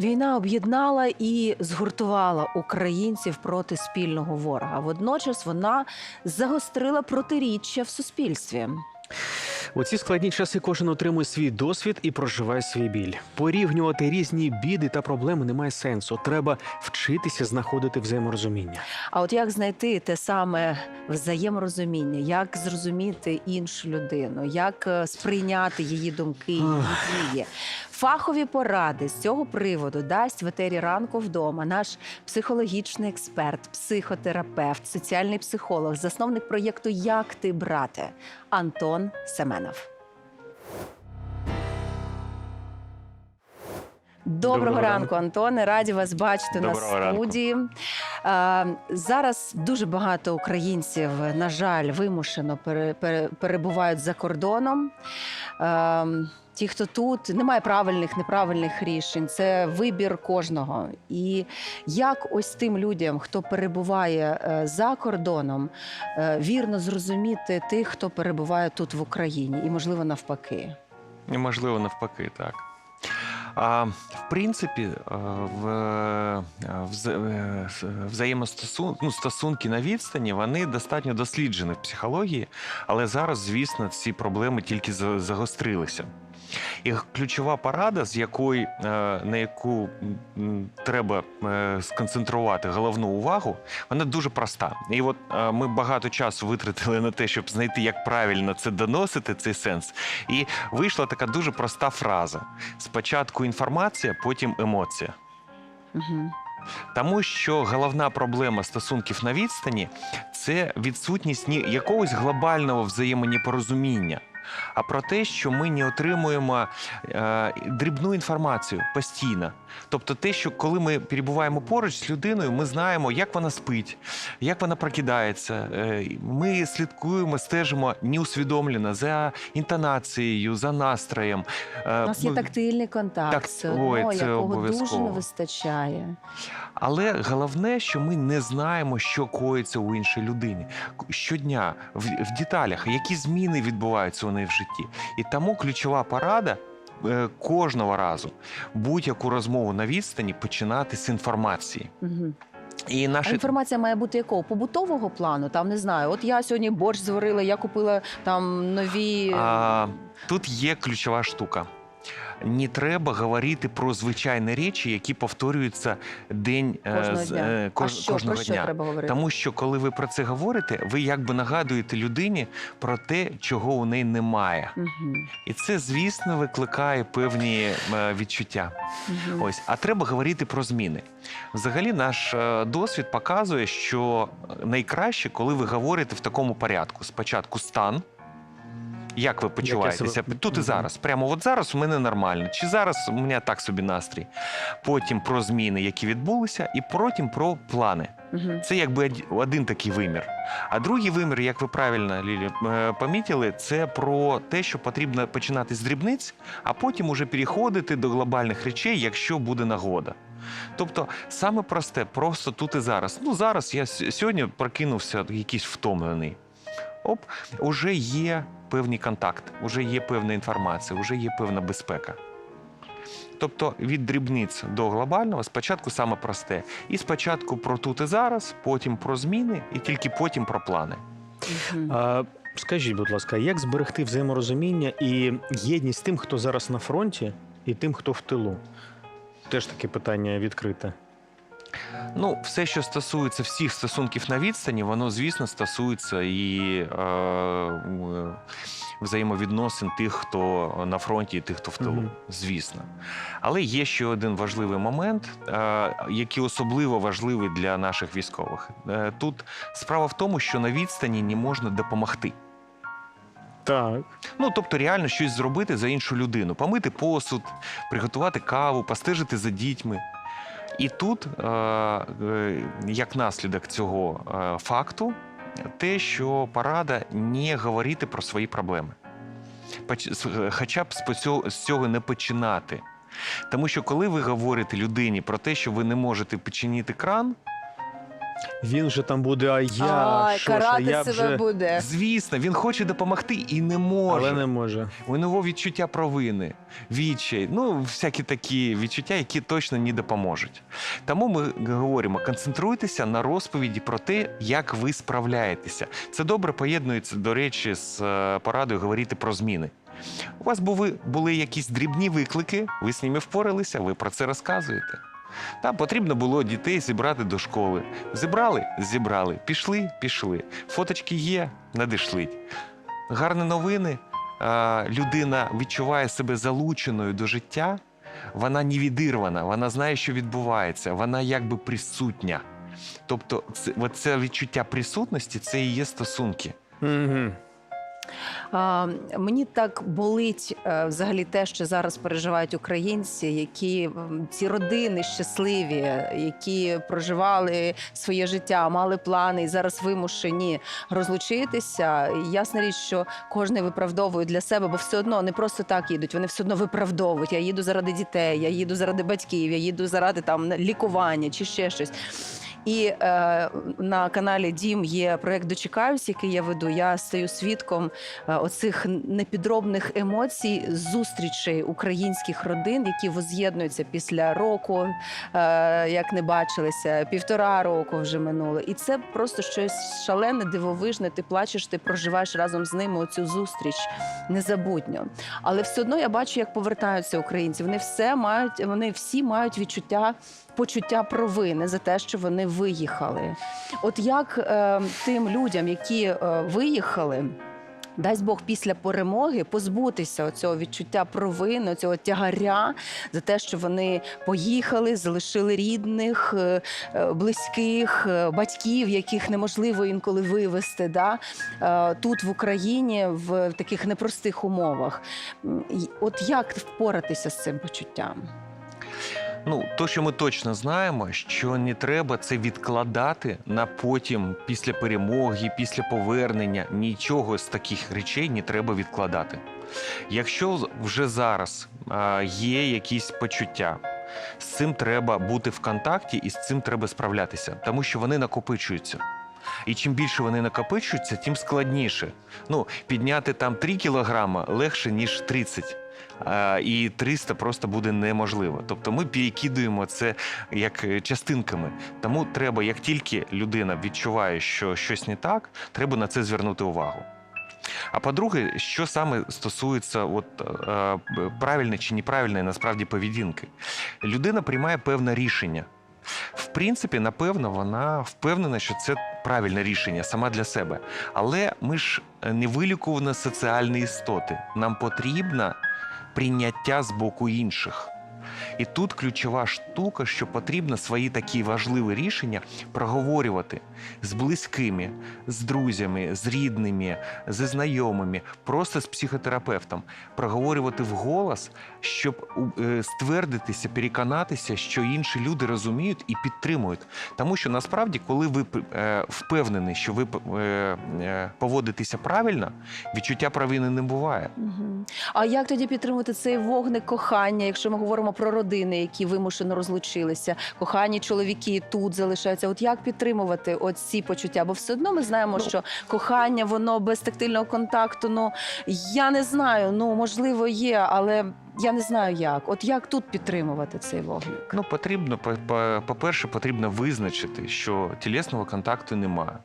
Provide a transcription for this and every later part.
Війна об'єднала і згуртувала українців проти спільного ворога. Водночас вона загострила протиріччя в суспільстві. У ці складні часи кожен отримує свій досвід і проживає свій біль. Порівнювати різні біди та проблеми немає сенсу. Треба вчитися знаходити взаєморозуміння. А от як знайти те саме взаєморозуміння, як зрозуміти іншу людину, як е, сприйняти її думки, її дії? Фахові поради з цього приводу дасть в етері ранку вдома наш психологічний експерт, психотерапевт, соціальний психолог, засновник проєкту Як ти брате Антон Семенов. Доброго, Доброго ранку, Антоне. Раді вас бачити на Доброго ранку. студії. Е, зараз дуже багато українців, на жаль, вимушено пере- пере- перебувають за кордоном. Ті, хто тут, немає правильних, неправильних рішень. Це вибір кожного. І як ось тим людям, хто перебуває е, за кордоном, е, вірно зрозуміти тих, хто перебуває тут в Україні, і можливо навпаки. І, можливо, навпаки, так. А, в принципі, е, в, е, е, ну, стосунки на відстані вони достатньо досліджені в психології, але зараз, звісно, ці проблеми тільки за- загострилися. І ключова порада, з якої, е, на яку треба е, сконцентрувати головну увагу, вона дуже проста. І от е, ми багато часу витратили на те, щоб знайти, як правильно це доносити, цей сенс. І вийшла така дуже проста фраза: спочатку інформація, потім емоція. Угу. Тому що головна проблема стосунків на відстані це відсутність ні якогось глобального взаємонепорозуміння, а про те, що ми не отримуємо е, дрібну інформацію постійно. Тобто, те, що коли ми перебуваємо поруч з людиною, ми знаємо, як вона спить, як вона прокидається. Е, Ми слідкуємо, стежимо неусвідомлено за інтонацією, за настроєм. Е, У нас є ну, тактильний контакт, так, все ой, одно, це якого дуже не вистачає. Але головне, що ми не знаємо, що коїться у іншій людині щодня в, в деталях, які зміни відбуваються у неї в житті. І тому ключова порада. е, Кожного разу будь-яку розмову на відстані починати з інформації. Угу. І А інформація має бути якого? Побутового плану? Там не знаю. От я сьогодні борщ зварила, я купила там нові. а, тут є ключова штука. Не треба говорити про звичайні речі, які повторюються день е, Кожного дня. е, а що, кожного про що дня. треба говорити? Тому що коли ви про це говорите, ви якби нагадуєте людині про те, чого у неї немає. Угу. І це, звісно, викликає певні е, відчуття. Угу. Ось, а треба говорити про зміни. Взагалі, наш досвід показує, що найкраще, коли ви говорите в такому порядку: спочатку стан. Як ви почуваєтеся себе- тут і зараз? Прямо от зараз у мене нормально. Чи зараз у мене так собі настрій? Потім про зміни, які відбулися, і потім про плани. Це якби од- один такий вимір. А другий вимір, як ви правильно Лілі е, помітили, це про те, що потрібно починати з дрібниць, а потім уже переходити до глобальних речей, якщо буде нагода. Тобто, саме просте, просто тут і зараз. Ну зараз я сьогодні прокинувся якийсь втомлений. Оп, уже є певний контакт, уже є певна інформація, вже є певна безпека. Тобто від дрібниць до глобального спочатку саме просте. І спочатку про тут і зараз, потім про зміни, і тільки потім про плани. А, скажіть, будь ласка, як зберегти взаєморозуміння і єдність тим, хто зараз на фронті, і тим, хто в тилу? Теж таке питання відкрите. Ну, все, що стосується всіх стосунків на відстані, воно, звісно, стосується і е, взаємовідносин тих, хто на фронті, і тих, хто в тилу. Мгм. Звісно. Але є ще один важливий момент, е, який особливо важливий для наших військових. Е, тут справа в тому, що на відстані не можна допомогти. Так. Ну, тобто, реально щось зробити за іншу людину, помити посуд, приготувати каву, постежити за дітьми. І тут, е, е, як наслідок цього е, факту, те, що порада не говорити про свої проблеми. Хоча б з цього не починати. Тому що коли ви говорите людині про те, що ви не можете починити кран, Він же там буде, а я Ай, що ж, а карати я себе вже... буде. Звісно, він хоче допомогти і не може. Але не може. У нього відчуття провини, відчай, ну всякі такі відчуття, які точно не допоможуть. Тому ми говоримо: концентруйтеся на розповіді про те, як ви справляєтеся. Це добре поєднується, до речі, з е, порадою говорити про зміни. У вас були, були якісь дрібні виклики, ви з ними впоралися, ви про це розказуєте. Там потрібно було дітей зібрати до школи. Зібрали? Зібрали. Пішли? Пішли. Фоточки є, надішліть. Гарні новини. Людина відчуває себе залученою до життя, вона не відірвана, вона знає, що відбувається, вона якби присутня. Тобто, це, це відчуття присутності це і є стосунки. Угу. А, мені так болить е, взагалі те, що зараз переживають українці, які ці родини щасливі, які проживали своє життя, мали плани і зараз вимушені розлучитися. Ясна річ, що кожен виправдовує для себе, бо все одно не просто так їдуть. Вони все одно виправдовують. Я їду заради дітей, я їду заради батьків, я їду заради там лікування чи ще щось. І е, на каналі Дім є проект Дочекаюсь, який я веду. Я стаю свідком е, оцих непідробних емоцій зустрічей українських родин, які воз'єднуються після року, е, як не бачилися, півтора року вже минуло. І це просто щось шалене, дивовижне. Ти плачеш, ти проживаєш разом з ними оцю зустріч незабутньо. Але все одно я бачу, як повертаються українці. Вони все мають, вони всі мають відчуття. Почуття провини за те, що вони виїхали. От як е, тим людям, які е, виїхали, дасть Бог після перемоги позбутися цього відчуття провини, цього тягаря за те, що вони поїхали, залишили рідних, е, е, близьких, е, батьків, яких неможливо інколи вивезти, да? тут в Україні в таких непростих умовах. От як впоратися з цим почуттям? Ну, то, що ми точно знаємо, що не треба це відкладати на потім, після перемоги, після повернення. Нічого з таких речей не треба відкладати. Якщо вже зараз а, є якісь почуття, з цим треба бути в контакті і з цим треба справлятися, тому що вони накопичуються. І чим більше вони накопичуються, тим складніше. Ну, підняти там 3 кілограма легше, ніж 30. А, і 300 просто буде неможливо. Тобто ми перекидуємо це як е, частинками. Тому треба, як тільки людина відчуває, що щось не так, треба на це звернути увагу. А по-друге, що саме стосується от, е, правильної чи неправильної насправді поведінки, людина приймає певне рішення. В принципі, напевно, вона впевнена, що це правильне рішення сама для себе. Але ми ж не вилікувані соціальні істоти. Нам потрібно прийняття з боку інших. І тут ключова штука, що потрібно свої такі важливі рішення проговорювати з близькими, з друзями, з рідними, зі знайомими, просто з психотерапевтом, проговорювати вголос, щоб е, ствердитися, переконатися, що інші люди розуміють і підтримують. Тому що насправді, коли ви е, впевнені, що ви е, поводитеся правильно, відчуття провини не буває. А як тоді підтримувати цей вогник кохання, якщо ми говоримо про родини, які вимушено розлучилися, кохані чоловіки тут залишаються? От як підтримувати оці ці почуття? Бо все одно ми знаємо, що кохання воно без тактильного контакту. Ну я не знаю. Ну можливо, є, але я не знаю як. От як тут підтримувати цей вогник? Ну, потрібно, по- по-перше, потрібно визначити, що тілесного контакту немає,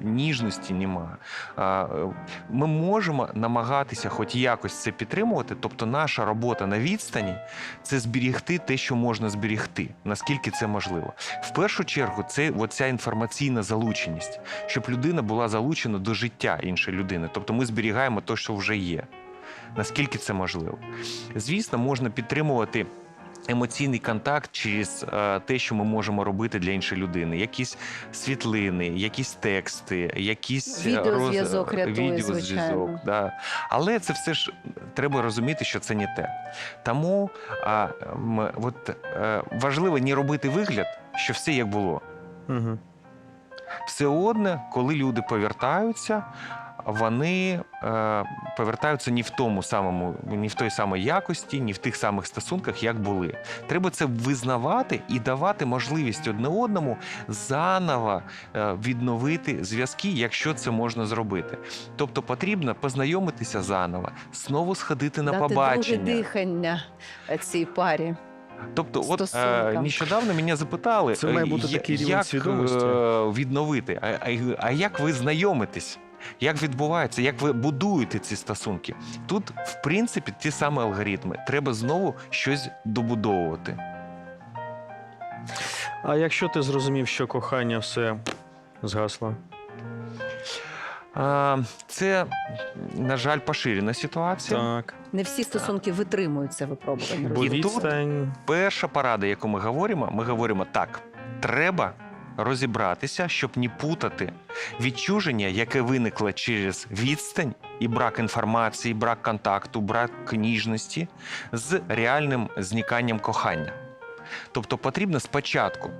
ніжності немає. А, е, Ми можемо намагатися хоч якось це підтримувати. Тобто, наша робота на відстані це зберігти те, що можна зберігти, наскільки це можливо. В першу чергу, це оця інформаційна залученість, щоб людина була залучена до життя іншої людини. Тобто ми зберігаємо те, що вже є. Наскільки це можливо? Звісно, можна підтримувати емоційний контакт через е, те, що ми можемо робити для іншої людини. Якісь світлини, якісь тексти, якісь е, Відеозв'язок роз- рятує, відеозв'язок, звичайно. Да. Але це все ж треба розуміти, що це не те. Тому а, м, от, е, важливо не робити вигляд, що все як було. Угу. Все одне, коли люди повертаються, вони е, повертаються ні в тому самому, ні в той самій якості, ні в тих самих стосунках, як були. Треба це визнавати і давати можливість одне одному заново е, відновити зв'язки, якщо це можна зробити. Тобто потрібно познайомитися заново, знову сходити на Дати побачення. друге дихання цій парі. Тобто, от е, нещодавно мене запитали, Це має е, бути такий як свідомості. е, відновити, а, а, а як ви знайомитесь? Як відбувається, як ви будуєте ці стосунки? Тут, в принципі, ті самі алгоритми. Треба знову щось добудовувати. А якщо ти зрозумів, що кохання все згасло? Це, на жаль, поширена ситуація. Так. Не всі стосунки витримують це випробування. І тут- Перша порада, яку ми говоримо, ми говоримо так: треба розібратися, щоб не путати відчуження, яке виникло через відстань і брак інформації, брак контакту, брак ніжності з реальним зниканням кохання. Тобто потрібно спочатку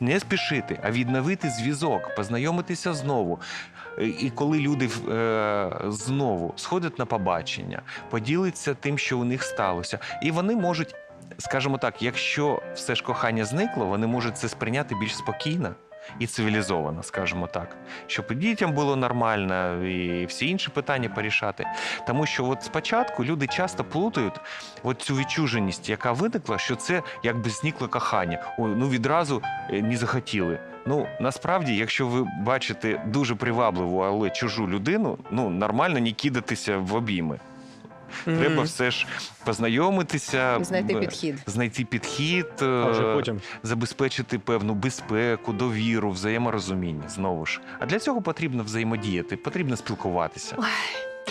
не, спішити, а відновити зв'язок, познайомитися знову. І коли люди е, знову сходять на побачення, поділиться тим, що у них сталося, і вони можуть, скажімо так, якщо все ж кохання зникло, вони можуть це сприйняти більш спокійно. І цивілізовано, скажімо так, щоб дітям було нормально, і всі інші питання порішати. Тому що от спочатку люди часто плутають от цю відчуженість, яка виникла, що це якби зникло кохання. Ой, ну відразу е, не захотіли. Ну насправді, якщо ви бачите дуже привабливу, але чужу людину, ну нормально не кидатися в обійми. Треба все ж познайомитися, знайти підхід. знайти підхід, А вже е, потім. забезпечити певну безпеку, довіру, взаєморозуміння. Знову ж. А для цього потрібно взаємодіяти, потрібно спілкуватися.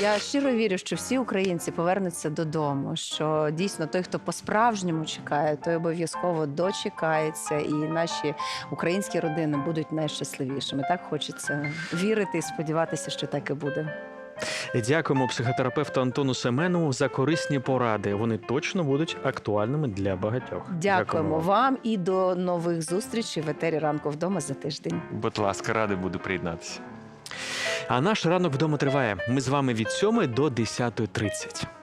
Я щиро вірю, що всі українці повернуться додому. Що дійсно той, хто по-справжньому чекає, той обов'язково дочекається, і наші українські родини будуть найщасливішими. Так хочеться вірити і сподіватися, що так і буде. Дякуємо психотерапевту Антону Семенову за корисні поради. Вони точно будуть актуальними для багатьох. Дякуємо вам і до нових зустрічей в етері ранку вдома за тиждень. Будь ласка, радий буду приєднатися. А наш ранок вдома триває. Ми з вами від 7 до 10.30.